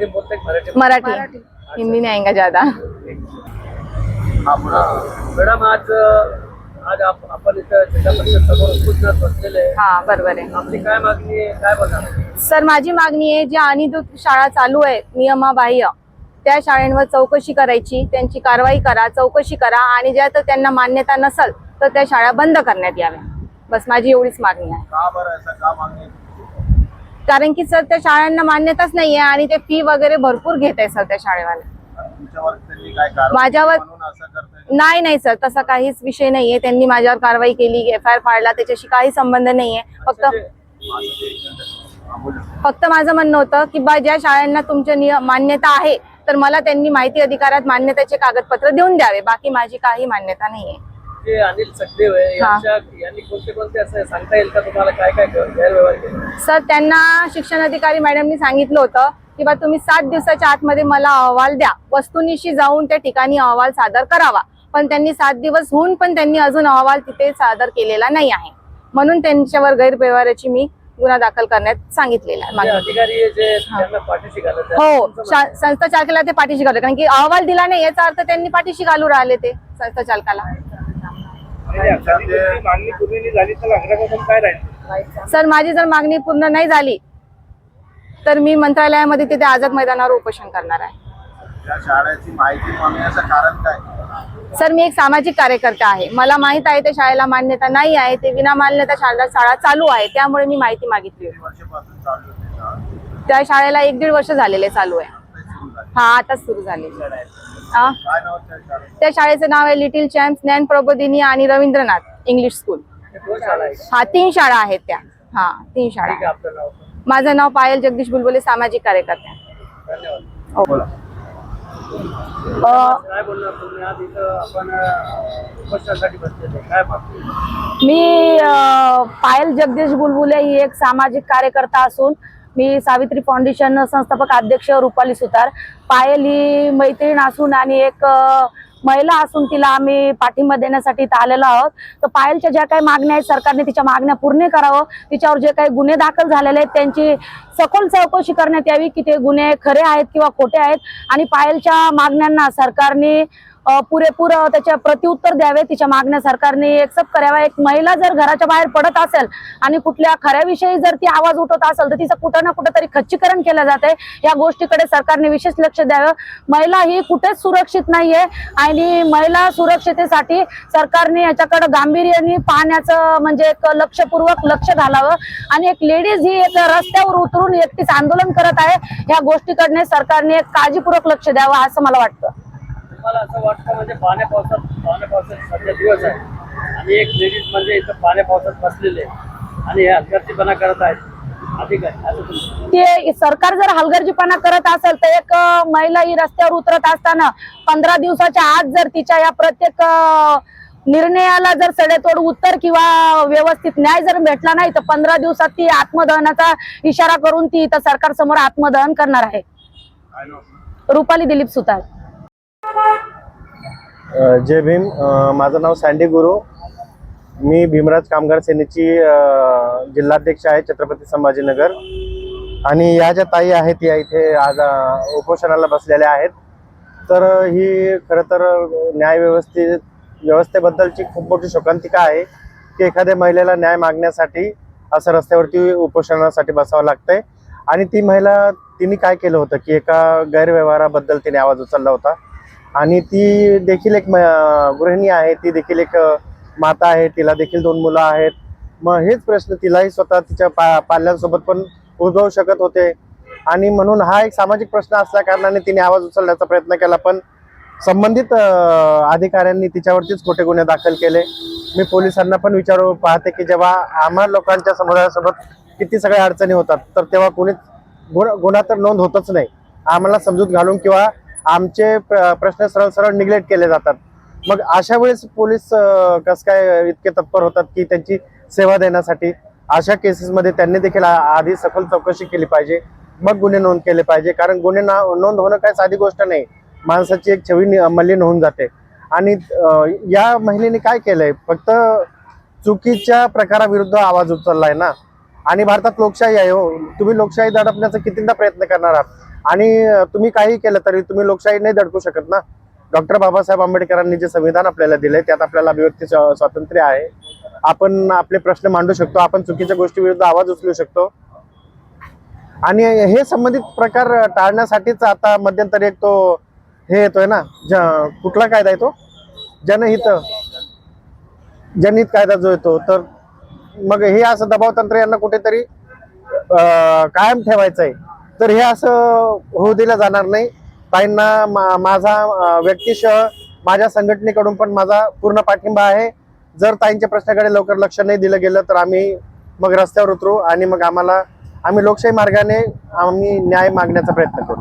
हिंदी बोलते हैं मराठी. मराठी. हिंदी नहीं आएगा ज्यादा. हाँ, मॅडम आज आज आप आपण इथं जिल्हा परिषद समोर उपोषणात बसलेले आहे. हा बरोबर आहे. आपली काय मागणी आहे? काय बोलणार सर माझी मागणी आहे ज्या अनियमित शाळा चालू आहे नियमाबाह्य त्या शाळांवर चौकशी करायची त्यांची कारवाई करा चौकशी करा आणि ज्या तर त्यांना मान्यता नसल तर त्या शाळा बंद करण्यात याव्या. बस माझी एवढीच मागणी आहे. का बरं? असं का मागणी कारण की सर त्या शाळांना मान्यताच नाहीये आणि ते फी वगैरे भरपूर घेत आहे सर त्या शाळेवाले. माझ्यावर- नाही नाही सर तसा काहीच विषय नाहीये. त्यांनी माझ्यावर कारवाई केली एफ आय आर फाडला त्याच्याशी काही संबंध नाहीये. फक्त फक्त माझं म्हणणं होतं की बा ज्या शाळांना तुमच्या नियम मान्यता आहे तर मला त्यांनी माहिती अधिकारात मान्यतेचे कागदपत्र देऊन द्यावे. बाकी माझी काही मान्यता नाहीये. जे अनिल सखदेव आहे हा. यांच्या यांनी कोणते कोणते असं सांगता येईल का? तुम्हाला काय काय गैरव्यवहार केले? सर त्यांना शिक्षण अधिकारी मॅडमनी सांगितलं होतं की बा तुम्ही सात दिवसाच्या आतमध्ये मला अहवाल द्या. वस्तुनिशी जाऊन त्या ठिकाणी अहवाल सादर करावा. पण त्यांनी सात दिवस होऊन पण त्यांनी अजून अहवाल तिथे सादर केलेला नाही आहे. म्हणून त्यांच्यावर गैरव्यवहाराची मी गुन्हा दाखल करण्यात सांगितलेला आहे. जे मागे. अधिकारी आहे जे त्यांना पाठीशी घालत हो शा- संस्था चालकाला ते पाठीशी घालू कारण की अहवाल दिला नाही याचा अर्थ त्यांनी पाठीशी घालू राहिले ते संस्था चालकाला मागणी पूर्ण झाली तर नागरिकांपासून काय राहील? सर माझी जर मागणी पूर्ण नाही झाली तर मी मंत्रालयामध्ये तिथे आझाद मैदानावर उपोषण करणार आहे. या शाळेची माहिती मागण्याचं कारण काय? सर मी एक सामाजिक कार्यकर्ता आहे. मला माहीत आहे त्या शाळेला मान्यता नाही आहे ते विना मान्यता शाळा शाळा चालू आहे त्यामुळे मी माहिती मागितली? त्या शाळेला एक दीड वर्ष झालेले चालू आहे. आता. हा आताच सुरू झाले त्या शाळेचं? नाव आहे लिटिल चॅम्प ज्ञान प्रबोधिनी आणि रवींद्रनाथ इंग्लिश स्कूल. हा तीन शाळा आहेत त्या. हा तीन शाळा. माझं नाव पायल जगदीश बुलबुले सामाजिक कार्यकर्ता धन्यवाद. हो. मी पायल जगदीश बुलबुले ही एक सामाजिक कार्यकर्ता असून मी सावित्री फाउंडेशन संस्थापक अध्यक्ष रुपाली सुतार. पायल ही मैत्रीण असून आणि एक महिला असून तिला आम्ही पाठिंबा देण्यासाठी इथं आलेलो आहोत. तर पायलच्या ज्या काही मागण्या आहेत सरकारने तिच्या मागण्या पूर्ण करावं. तिच्यावर जे काही गुन्हे दाखल झालेले आहेत त्यांची सखोल चौकशी करण्यात यावी की ते गुन्हे खरे आहेत किंवा खोटे आहेत. आणि पायलच्या मागण्यांना सरकारने पुरेपूर त्याच्या प्रत्युत्तर द्यावे तिच्या मागण्या सरकारने एक्सेप्ट कराव्या. एक महिला जर घराच्या बाहेर पडत असेल आणि कुठल्या खऱ्याविषयी जर ती आवाज उठवत असेल तर तिचं कुठं ना कुठं तरी खच्चीकरण केलं जाते या गोष्टीकडे सरकारने विशेष लक्ष द्यावं. महिला ही कुठेच सुरक्षित नाहीये आणि महिला सुरक्षितेसाठी सरकारने याच्याकडे गांभीर्याने पाहण्याचं म्हणजे एक लक्षपूर्वक लक्ष घालावं. आणि एक लेडीज ही एक रस्त्यावर उतरून एकटीच आंदोलन करत आहे. या गोष्टीकडने सरकारने एक काळजीपूर्वक लक्ष द्यावं असं मला वाटतं. तुम्हाला असं वाटतं म्हणजे पाण्या पावसात पाण्या पावसात सध्या दिवस आहे. आणि एक लेडीज म्हणजे इथं पाण्या पावसात बसलेले आणि हे हलगर्जीपणा करत आहेत. अधिक आहे असं तुम्ही ते सरकार जर हलगर्जीपणा करत असेल तर एक महिला ही रस्त्यावर उतरत असताना पंधरा दिवसाच्या आत जर तिच्या या प्रत्येक निर्णयाला जर सडेतोड उत्तर किंवा व्यवस्थित न्याय जर भेटला नाही तर पंधरा दिवसात ती आत्मदहनाचा इशारा करून ती इथं सरकार समोर आत्मदहन करणार आहे? रुपाली दिलीप सुतार. जय भीम. माझं नाव सँडी गुरु. मी भीमराज कामगार सेनेची जिल्हाध्यक्ष आहे छत्रपती संभाजीनगर. आणि या ज्या ताई आहेत या इथे आज उपोषणाला बसलेल्या आहेत. तर ही खरं तर न्याय व्यवस्थे व्यवस्थेबद्दलची खूप मोठी शोकांतिका आहे की एखाद्या महिलेला न्याय मागण्यासाठी असं रस्त्यावरती उपोषणासाठी बसावं लागतंय. आणि ती महिला तिने काय केलं होतं की एका गैरव्यवहाराबद्दल तिने आवाज उचलला होता. आणि ती देखील एक म- गृहिणी आहे ती देखील एक माता आहे तिला देखील दोन मुलं आहेत. मग हेच प्रश्न तिलाही स्वतः तिच्या पा पाल्यांसोबत पण उद्भवू शकत होते. आणि म्हणून हा एक सामाजिक प्रश्न असल्या कारणाने तिने आवाज उचलण्याचा प्रयत्न केला पण संबंधित अधिकाऱ्यांनी तिच्यावरतीच खोटे गुन्हे दाखल केले. मी पोलिसांना पण विचारू पाहते की जेव्हा आम्हा लोकांच्या समुदायासोबत किती सगळ्या अडचणी होतात तर तेव्हा कोणीच गुन्हा तर नोंद होतच नाही. आम्हाला समजूत घालून किंवा आमचे प्र- प्रश्न सरळ सरळ निग्लेक्ट केले जातात. मग अशा वेळेस पोलीस कस काय इतके तत्पर होतात की त्यांची सेवा देण्यासाठी? अशा केसेसमध्ये त्यांनी देखील आ- आधी सखोल चौकशी केली पाहिजे. मग गुन्हे नोंद केले पाहिजे. कारण गुन्हे ना नोंद होणं काय साधी गोष्ट नाही. माणसाची एक छवी नि- मलिन होऊन जाते. आणि या महिलेने काय केलंय? फक्त चुकीच्या प्रकाराविरुद्ध आवाज उचललाय ना. आणि भारतात लोकशाही आहे हो. तुम्ही लोकशाही दडपण्याचा कितींदा प्रयत्न करणार आहात? आणि तुम्ही काही केलं तरी तुम्ही लोकशाही नाही दडकू शकत ना. डॉक्टर बाबासाहेब आंबेडकरांनी जे संविधान आपल्याला दिले त्यात आपल्याला अभिव्यक्ती स्वातंत्र्य आहे. आपण आपले प्रश्न मांडू शकतो आपण चुकीच्या गोष्टी विरुद्ध आवाज उचलू शकतो. आणि हे संबंधित प्रकार टाळण्यासाठीच आता मध्यंतरी एक तो हे येतोय ना ज- कुठला कायदा येतो जनहित जनहित कायदा जो येतो तर मग हे असं दबाव तंत्र यांना कुठेतरी कायम ठेवायचं आहे तर हे असं होऊ दिलं जाणार नाही. ताईंना मा- माझा व्यक्तिशः माझ्या संघटनेकडून पण माझा पूर्ण पाठिंबा आहे. जर ताईंच्या प्रश्नाकडे लवकर लक्ष नाही दिलं गेलं तर आम्ही मग रस्त्यावर उतरू आणि मग आम्हाला आम्ही लोकशाही मार्गाने आम्ही न्याय मागण्याचा प्रयत्न करू.